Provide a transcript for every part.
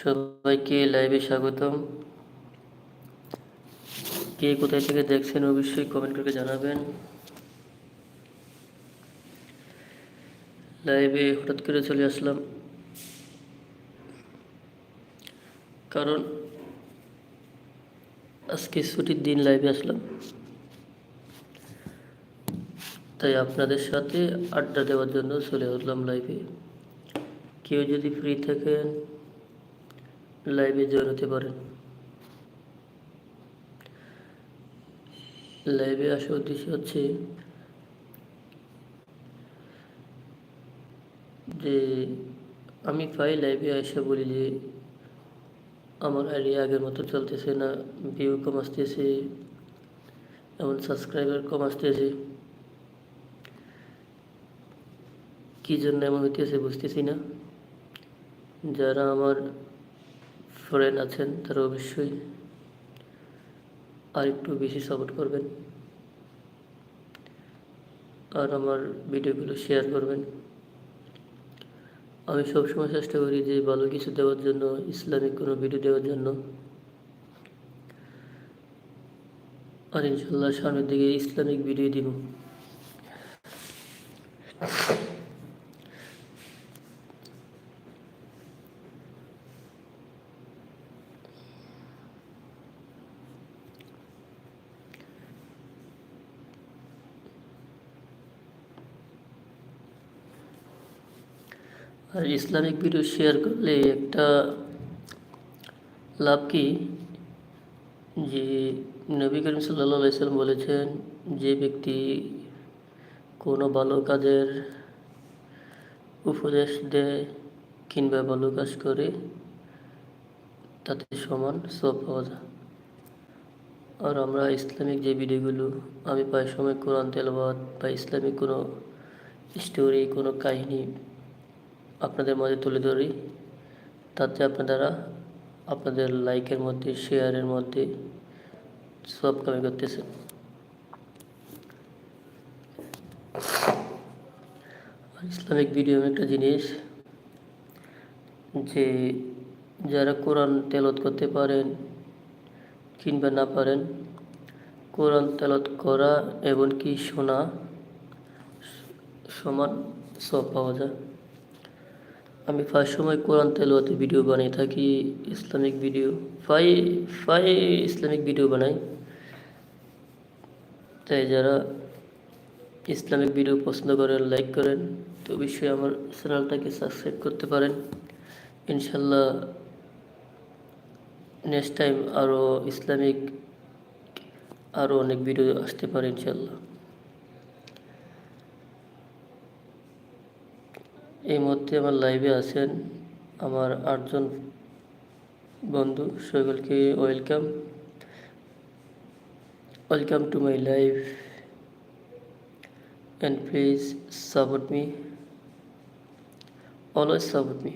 সবাইকে লাইভে স্বাগতম। কে কোথায় থেকে দেখছেন অবশ্যই কমেন্ট করে জানাবেন। লাইভে হঠাৎ করে চলে আসলাম। কারণ আজকে ছুটির দিন লাইভে আসলাম। তাই আপনাদের সাথে আড্ডা দেওয়ার জন্য চলে আসলাম লাইভে কেউ যদি ফ্রি থাকেন লাইভে জয়েন হতে পারেন। লাইভে আসার উদ্দেশ্য হচ্ছে যে আমি প্রায় লাইভে এসে বলি যে আমার আইডি আগের মতো চলতেছে না ভিউ কম আসতেছে, এমন সাবস্ক্রাইবার কম আসতেছে। কী জন্য এমন হইতেছে বুঝতেছি না। যারা আমার ফ্রেন্ড আছেন, তারা অবশ্যই আর একটু বেশি সাপোর্ট করবেন। আর আমার ভিডিওগুলো শেয়ার করবেন। আমি সবসময় চেষ্টা করি যে ভালো কিছু দেওয়ার জন্য ইসলামিক কোনো ভিডিও দেওয়ার জন্য। আর ইনশাল্লাহ সামনের দিকে ইসলামিক ভিডিও দিব। আর ইসলামিক ভিডিও শেয়ার করলে একটা লাভ কি? যে নবী করিম সাল্লা সাল্লাম বলেছেন, যে ব্যক্তি কোনো ভালো কাজের উপদেশ দেয় কিংবা ভালো কাজ করে, তাতে সমান সব পাওয়া যায়। আর আমরা ইসলামিক যে ভিডিওগুলো আমি প্রায় সময় কোরআন তেলবাদ বা ইসলামিক কোনো স্টোরি কোনো কাহিনী আপনাদের মাঝে তুলে ধরি। তাতে আপনারা আপনাদের লাইকের মধ্যে শেয়ারের মধ্যে সব কামি করতেছেন। ইসলামিক ভিডিও একটা জিনিস, যে যারা কোরআন তেলত করতে পারেন কিংবা না পারেন, কোরআন তেলত করা এমনকি শোনা সমান সব পাওয়া যায়। আমি ফার্স্ট সময় কোরআন তেলোয়াতে ভিডিও বানিয়ে থাকি, ইসলামিক ভিডিও ফাই ফাই ইসলামিক ভিডিও বানাই। তাই যারা ইসলামিক ভিডিও পছন্দ করেন লাইক করেন, তো অবশ্যই আমার চ্যানেলটাকে সাবস্ক্রাইব করতে পারেন। ইনশাল্লাহ নেক্সট টাইম আরও ইসলামিক আরও অনেক ভিডিও আসতে পারে ইনশাল্লাহ। এই মুহূর্তে আমার লাইভে আছেন আমার আটজন বন্ধু সকলকে welcome welcome to my live and please support me always support me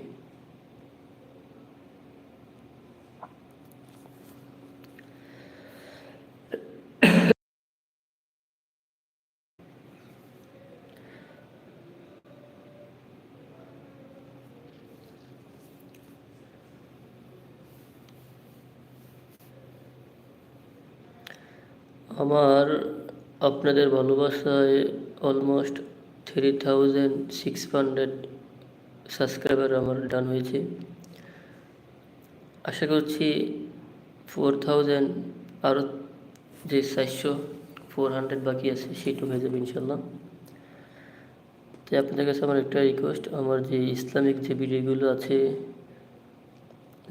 আমার আপনাদের ভালোবাসায় almost three thousand six hundred subscriber আমার ডান হয়েছে। আশা করছি ফোর থাউজেন্ড আরও যে চারশো ফোর হান্ড্রেড বাকি আছে সেটু হয়ে যাবে ইনশাল্লাহ তাই আপনাদের কাছে আমার একটা রিকোয়েস্ট আমার যে ইসলামিক যে ভিডিওগুলো আছে,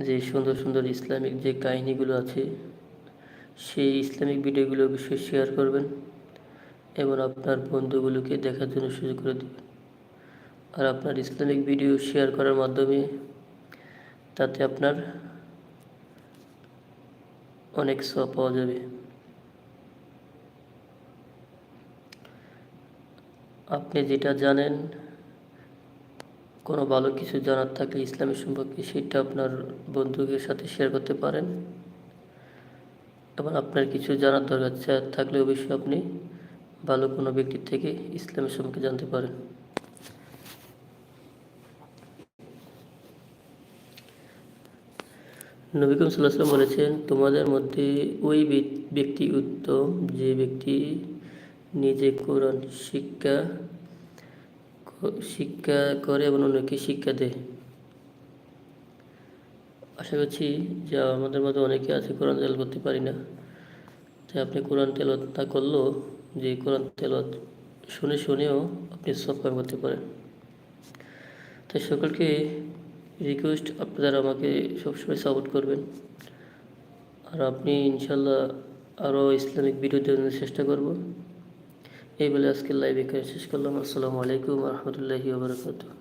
যে সুন্দর সুন্দর ইসলামিক যে কাহিনিগুলো আছে সেই ইসলামিক ভিডিওগুলো অবশ্যই শেয়ার করবেন এবং আপনার বন্ধুগুলোকে দেখার জন্য সুযোগ করে দেবেন। আর আপনার ইসলামিক ভিডিও শেয়ার করার মাধ্যমে তাতে আপনার অনেক সব পাওয়া যাবে। আপনি যেটা জানেন, কোনো ভালো কিছু জানার থাকলে ইসলামের সম্পর্কে সেটা আপনার বন্ধুদের সাথে শেয়ার করতে পারেন। এবং আপনার কিছু জানার দরকার থাকলে অবশ্যই আপনি ভালো কোনো ব্যক্তির থেকে ইসলামের সম্পর্কে জানতে পারেন। নবিকম সাল্লাহাম বলেছেন, তোমাদের মধ্যে ওই ব্যক্তি উত্তম যে ব্যক্তি নিজে কোরআন শিক্ষা শিক্ষা করে এবং অন্যকে শিক্ষা দেয়। আশা করছি যে আমাদের মধ্যে অনেকে আছে কোরআন তেল করতে পারি না। তাই আপনি কোরআন তেলত না করলেও যে কোরআন তেলত শুনে শুনেও আপনি সব কাম করতে পারেন। তাই সকলকে রিকোয়েস্ট আপনারা আমাকে সবসময় সাপোর্ট করবেন। আর আপনি ইনশাল্লাহ আরও ইসলামিক ভিডিও দেওয়ার চেষ্টা করব। এই বলে আজকে লাইভ এখানে শেষ করলাম। আসসালামু আলাইকুম রহমতুল্লাহি ওবরাকাতুহ